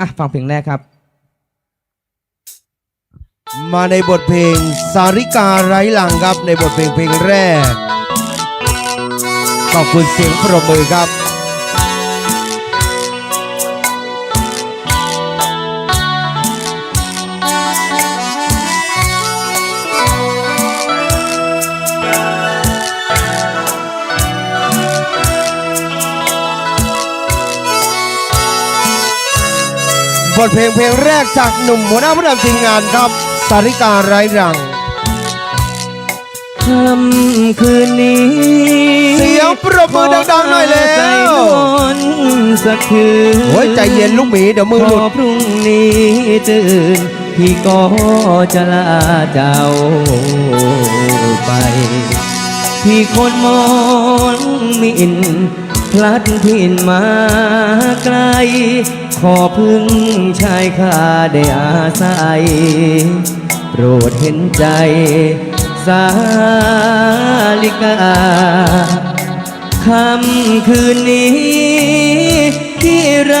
อะฟังเพลงแรกครับ มาในบทเพลงสาริกาไร้หลังครับในบทเพลงเพลงแรก ขอบคุณเสียงปรบมือครับ บทเพลงเพลงแรกจากหนุ่มหัวหน้าผู้นำทีมงานครับ สาริกาไร้หลังค่ำคืนนี้เสียงปรบมือดังๆหน่อยแล้วขอใจนอนสักคืนโอ้ยใจเย็นลูกหมีเดี๋ยวมือพหลุอดพรุ่งนี้ตื่นพี่ก็จะลาเจ้าไป พี่คนมอนมิน พลัดถิ่นมาไกล ขอพึ่งชายคาได้อาศัย โปรดเห็นใจ สาลิกาคำคืนนี้ที่ไร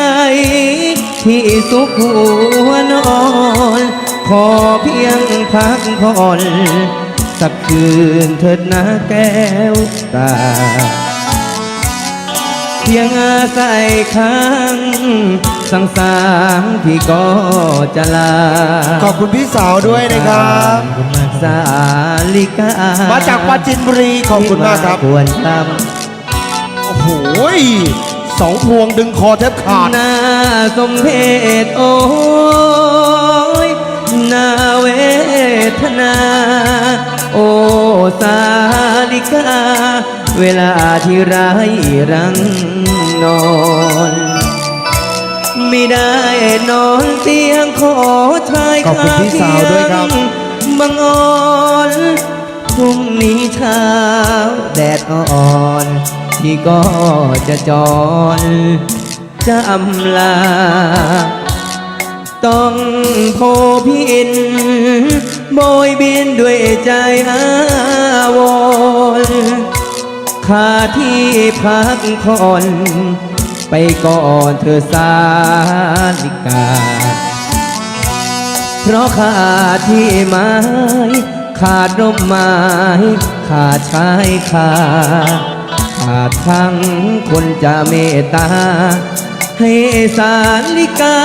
ที่สุขหัวนอน ขอเพียงพักผ่อน สักคืนเถิดนะแก้วตา พียงอาศัยค้างสังสารพี่ก็จะลา ขอบคุณพี่สาวด้วยนะครับสาลิกามาจากปราจินบุรีขอบคุณมากครับควรทโอ้โหยสองพวงดึงคอแทบขาดำนาสมเพศโอ้ยนาเวทนา โอสาลิกาเวลาที่ร้ายรัง นอน ไม่ได้นอนเตียงขอชายขอบคุณพี่สาวด้วยครับ บังอ่อนพรุ่งนี้เช้าแดดอ่อนพี่ก็จะจรจะอำลา ต้องโพพินโบยบินด้วยใจอาวรณ์ ขาที่พักผ่อนไปก่อนเธอสาลิกา เพราะขาดที่ไม้ขาดร่มไม้ขาดชายคาขาดทั้งคนจะเมตตา ให้สาลิกา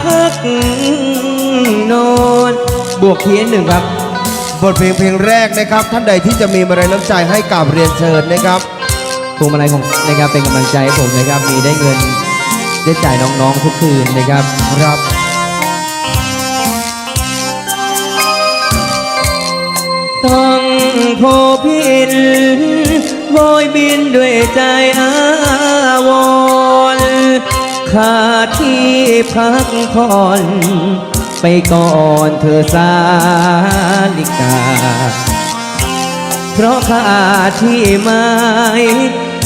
พักนอน บวกเพียนหนึ่งครับ บทเพลงเพลงแรกนะครับ ท่านใดที่จะมีมาลัยน้ำใจให้กับเรียนเชิญนะครับพวงมาลัยของนะครับเป็นกำลังใจให้ผมนะครับมีได้เงินได้จ่ายน้องๆทุกคืนนะครับครับต้องโพพินโบยบินด้วยใจอาวรณ์ขาดที่พักผ่อน ไปก่อนเธอสาลิกา เพราะขาดที่ไม้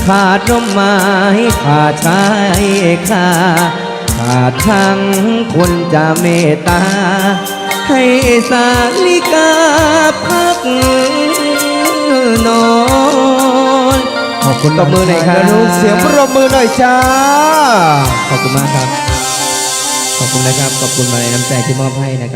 ขาดร่มไม้ขาดชายคาขาดทั้งคนจะเมตตา ให้สาลิกาพักนอนขอบคุณตบมือหน่อยครับนะลูกเสียงปรบมือหน่อยจ้า ขอบคุณมากครับ ขอบคุณนะครับ ขอบคุณมาในน้ำใจที่มอบให้นะครับ